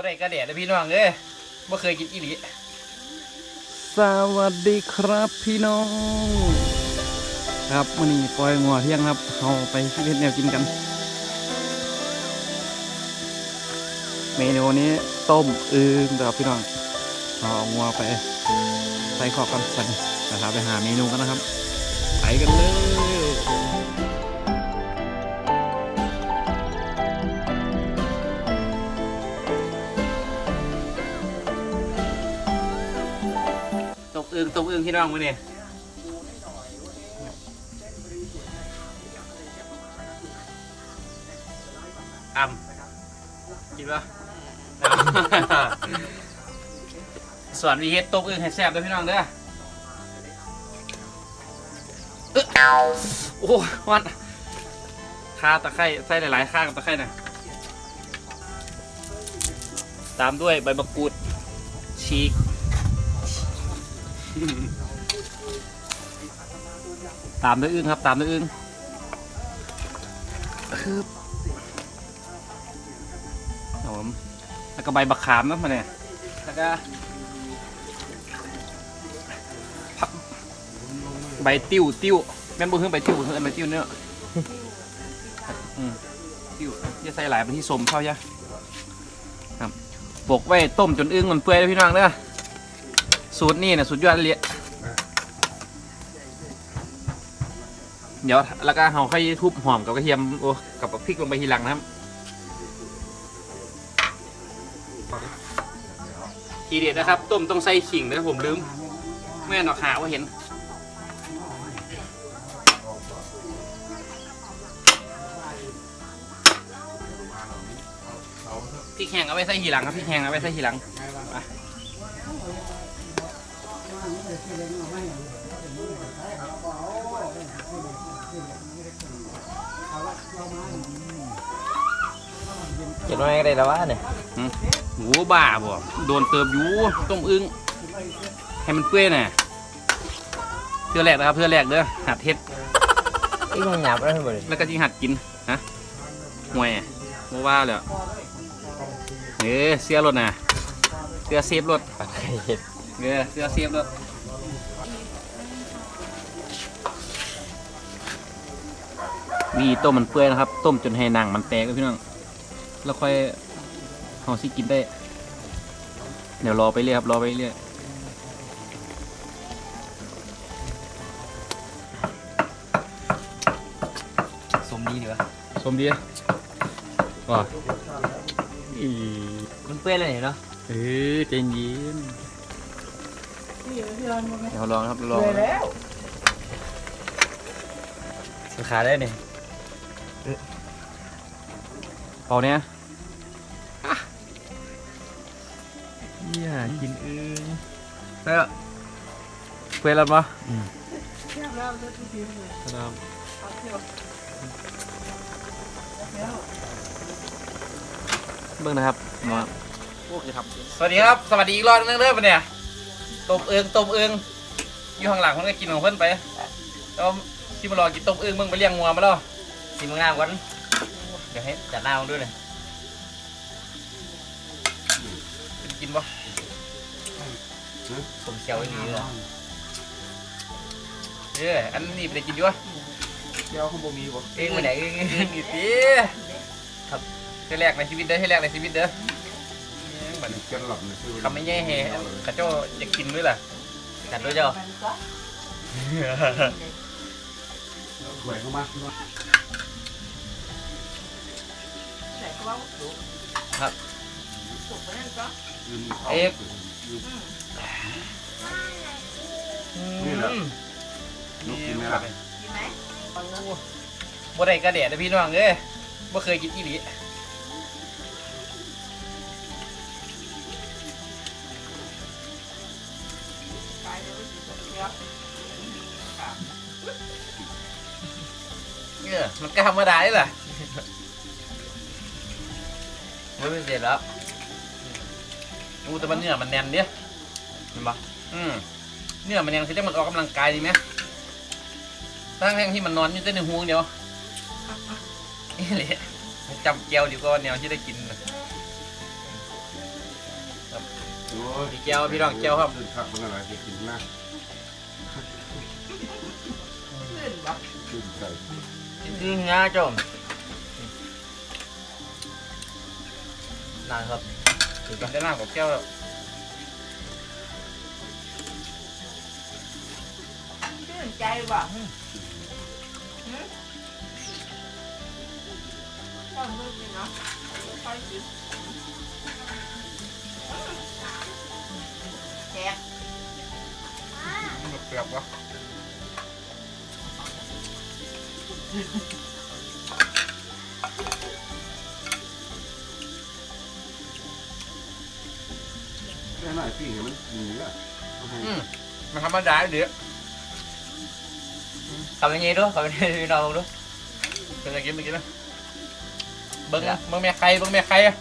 บ่ได้กระเดดนะพี่น้องเอ้ยบ่เคยกินอีหลีสวัสดีครับพี่น้อง ครับวันนี้ปล่อยงัวเที่ยงครับเราไปที่เพชรแนวกินกัน เมนูนี้ต้มอึงครับพี่น้องเอางัวไปใส่ขอกันใส่นะครับไปหาเมนูกันนะครับ ไปกันเลย อึงตกอึงพี่น้องมื้อนี้อ่ำกินปะสอนวีเฮ็ดตกอึงให้แซ่บด้วยพี่น้องเด้อเออโอ้วันคาตะไคร้ใส่หลายๆข้างตะไคร้น่ะตามด้วยใบมะกรูดชีก ตามด้วยอึ้งครับ ตามด้วยอึ้งคืบครับผมแล้วก็ใบบักขามนะมาเนี่ยแล้วก็ผักใบติ้วติ้วแม่นบุ้งใบติ้วเพิ่งใบติ้วเนื้ออืมติ้วจะใส่หลายไปที่สมเข้ายะครับปกไว้ต้มจนอึ้งมันเปื่อยเลยพี่น้องเด้อ สูตรนี่นะสุดยอดเลยเดี๋ยวแล้วก็เราค่อยทุบหอมกับกระเทียมโอ้กับพริกลงไปทีหลังนะครับทีเด็ดนะครับ ต้มต้องใส่ขิงนะผมลืมแม่นออกหาว่าเห็นพริกแห้งเอาไว้ใส่ทีหลังครับพริกแห้งเอาไว้ใส่ทีหลัง เขียนว่าไงได้แล้ววะเนี่ยหมูบ้าบ่โดนเติบอยู่ต้มอึ้งให้มันเปื่อยน่ะเพื่อแรกนะครับเพื่อแรกเด้อหัดเฮ็ดอีกมันหยาบแล้วทั้งหมดเลยแล้วก็จิงหัดกินฮะห่วยโมว่าเลยเออเสียรถน่ะเสื้อเซฟรถปากไก่เห็ด เออเสื้อเซฟรถ มีต้มมันเปื่อยนะครับ ต้มจนให้หนังมันแตกเลยพี่น้องแล้วค่อยเอาสิกินได้ เดี๋ยวรอไปเรื่อยครับรอไปเรื่อยสมดีดีวะสมดีว่ะอีมันเปื้อนเลยเนาะเออใจเย็นเดี๋ยวลองครับลองสุขาได้เนี่ย เป่าเนี้ยอย่ากินอึงเพื่อเพื่อรับปะครับเบิ่งนะครับมาโอเคครับ สวัสดีครับ สวัสดีอีกรอบนึงเด้อปะเนี่ยต้มเอิงต้มเอิงอยู่ข้างหลังมันก็กินของเพิ่นไปแล้วที่มารอกินต้มเอิงมึงไปเลี้ยงงัวมาแล้ว สิมึงงามก่อนเดี๋ยวให้จัดหน้ามึงด้วยเลยกินปะสมเชียวไอ้นี่เลยเอออันนี้ไปได้กินอยู่วะเดี๋ยวข้างบนมีบ่เอ้ยมือไหนเอ้ยเองอีกทีครับให้แรกในชีวิตเด้อให้แรกในชีวิตเด้อบัดนี้จนหลับในชื่อคำไม่แย่แฮกระโจอยากกินด้วยล่ะจัดด้วยเจ้าสวยเข้ามา เอฟนี่แหละลูกกินไหมล่ะบ่ได้กระเดดนะพี่น้องเอ้ยบ่เคยกินอีหลีเออมันก็ธรรมดาได้ล่ะ ไม่เป็นเสร็จแล้วอู้แต่มันเนื้อมันแน่นเด้เห็นปะอืมเนื้อมันแน่นคือจะมันออกกำลังกายดีไหมตั้งแห่งที่มันนอนอยู่แต่ในห่วงเดียวนี่แหละจำเกียวดีกว่าแนวที่ได้กินน่ะโอ้ยมีแก้วพี่น้องแก้วครับขึ้นขับเป็นอะไรจะกินนะขึ้นใส่จริงๆนะเจ้านั่นครับถือกันได้หน้าของแก้วแล้วชื่นใจว่ะชอบมื อนี่เนาะค่อยกินแซ่บ ปรียบวะแค่หน่อยพี่เห็นมันหนีอะอืมมันธรรมดาเดี๋ยวทำยังไงด้วยทำยังไงพี่น้องด้วยเป็นอะไรกินไปกินนะเบิ้งเบิ้งแม่ใครเบิ้งแม่ใครอะ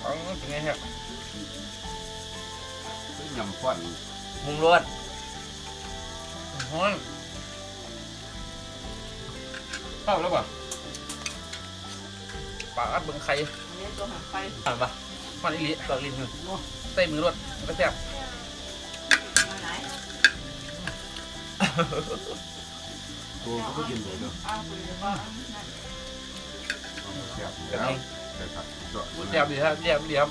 เอาเป็นไงครับยำควันมุงล้วนฮ้อนเข้าแล้วป่ะปากอัดเบิ้งใครอันนี้ตัวหันไป ผ่านปะ มันอีหลีปากลิ้นหนึ่งใส่มือรวดก็แซ่บมาไหนตัวเขาก็กินหมดเลยเอาคุยแล้วก็นั่นแซ่บแล้วใส่ผักสดแซ่บดีครับแซ่บดีครับ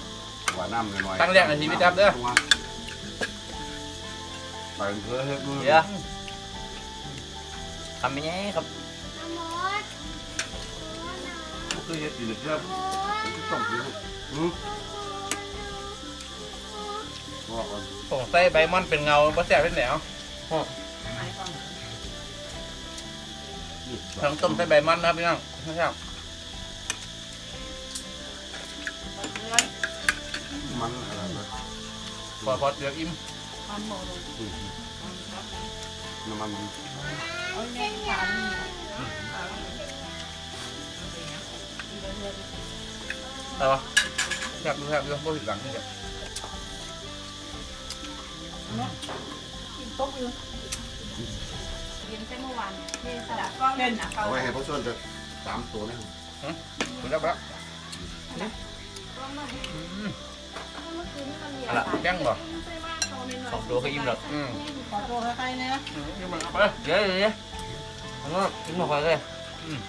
หวานน้ำหน่อยตั้งแรกในชีวิตครับเด้อไปเพื่อให้ดูเดี๋ยวทำยังไงครับคือเห็ดอยู่เพื่อต้องกินอืมบอกก่อน ส่งใส่ใบมอนเป็นเงาบ่แซ่บเป็นแนวไหนก่อนทั้งต้มใส่ใบมอนนะครับพี่น้องไม่ใช่เนื้อมันอะไรนะพอพอเดี๋ยวอิ่มมันโมโลอืมมันครับน้ำมันเอาแม่งฟันเอาเนื้อแต่ว่าแซ่บดูแซ่บดูบ่ผิดหลังนี่แหละ กินต้มอยู่กินแค่เมื่อวานเทสลัดก้อนเล่นนะเขาเอาไว้ให้พ่อส่วนจะสามตัวนะดูแล้วแล้วเอาละแกงบ่สองตัวก็อิ่มแล้วอืมขอตัวใครๆเนี่ยอืมนี่มันเอาไปเดี๋ยวเดี๋ยวเดี๋ยวเอามากินหมดเลยอืม